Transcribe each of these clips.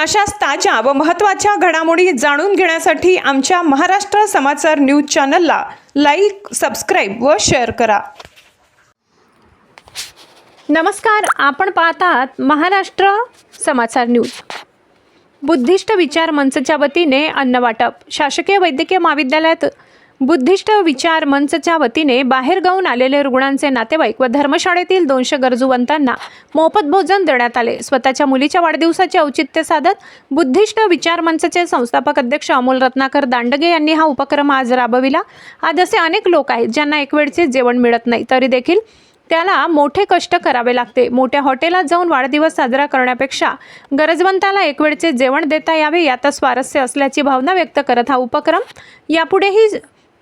अशाच ताज्या व महत्त्वाच्या घडामोडी जाणून घेण्यासाठी आमच्या महाराष्ट्र समाचार न्यूज चॅनलला लाईक सबस्क्राईब व शेअर करा. नमस्कार आपण पाहतात महाराष्ट्र समाचार न्यूज. बुद्धिस्ट विचार मंचच्या वतीने अन्न वाटप. शासकीय वैद्यकीय महाविद्यालयात बुद्धिस्ट विचार मंचच्या वतीने बाहेरगावून आलेले रुग्णांचे नातेवाईक व धर्मशाळेतील दोनशे गरजूवंतांना मोफत भोजन देण्यात आले. स्वतःच्या मुलीच्या वाढदिवसाचे औचित्य साधत बुद्धिस्ट विचार मंचचे संस्थापक अध्यक्ष अमोल रत्नाकर दांडगे यांनी हा उपक्रम आज राबविला. आज असे अनेक लोक आहेत ज्यांना एक वेळचे जेवण मिळत नाही तरी देखील त्याला मोठे कष्ट करावे लागते. मोठ्या हॉटेलात जाऊन वाढदिवस साजरा करण्यापेक्षा गरजवंताला एक वेळचे जेवण देता यावे यात स्वारस्य असल्याची भावना व्यक्त करत हा उपक्रम. यापुढेही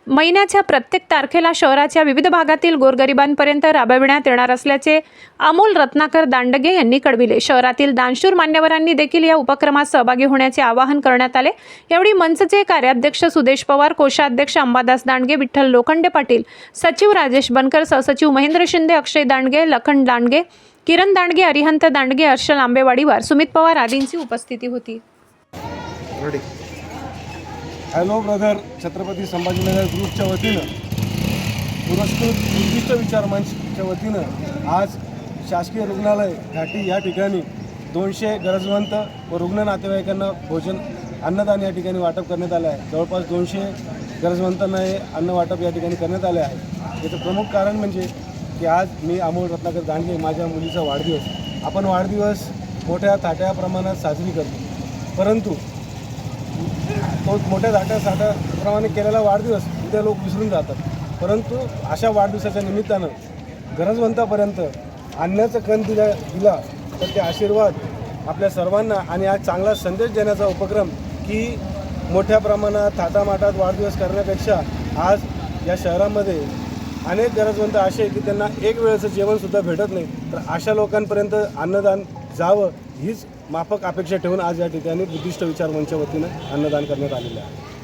महिन्याच्या प्रत्येक तारखेला शहराच्या विविध भागातील गोरगरिबांपर्यंत राबविण्यात येणार असल्याचे अमोल रत्नाकर दांडगे यांनी कळविले. शहरातील दानशूर मान्यवरांनी देखील या उपक्रमात सहभागी होण्याचे आवाहन करण्यात आले. यावेळी मंचचे कार्याध्यक्ष सुदेश पवार कोषाध्यक्ष अंबादास दांडगे विठ्ठल लोखंडे पाटील सचिव राजेश बनकर सहसचिव महेंद्र शिंदे अक्षय दांडगे लखन दांडगे किरण दांडगे अरिहंत दांडगे हर्षल आंबेवाडीवार सुमित पवार आदींची उपस्थिती होती. हॅलो ब्रदर छत्रपती संभाजीनगर ग्रुपच्या वतीनं पुरस्कृत उद्दिष्ट विचार मंचच्या वतीनं आज शासकीय रुग्णालय घाटी या ठिकाणी दोनशे गरजवंत व रुग्ण नातेवाईकांना भोजन अन्नदान या ठिकाणी वाटप करण्यात आलं आहे. जवळपास दोनशे गरजवंतांना हे अन्न वाटप या ठिकाणी करण्यात आले आहे. याचं प्रमुख कारण म्हणजे की आज मी अमोल रत्नाकर दांडगे माझ्या मुलीचा वाढदिवस. आपण वाढदिवस मोठ्या थाट्या प्रमाणात साजरी करतो. परंतु तो मोठ्या धाट्या साठ्याप्रमाणे केलेला वाढदिवस उद्या लोक विसरून जातात. परंतु अशा वाढदिवसाच्या निमित्तानं गरजवंतापर्यंत आणण्याचं कण दिला दिला तर ते आशीर्वाद आपल्या सर्वांना आणि आज चांगला संदेश देण्याचा उपक्रम की मोठ्या प्रमाणात थाटामाटात वाढदिवस करण्यापेक्षा आज या शहरामध्ये अनेक गरजवंत असे की त्यांना एक वेळेचं जेवणसुद्धा भेटत नाही. तर अशा लोकांपर्यंत अन्नदान जावं हीच माफक अपेक्षा ठेवून आज या ठिकाणी बुद्धिस्ट विचार मंचच्या वतीनं अन्नदान करण्यात आलेलं आहे.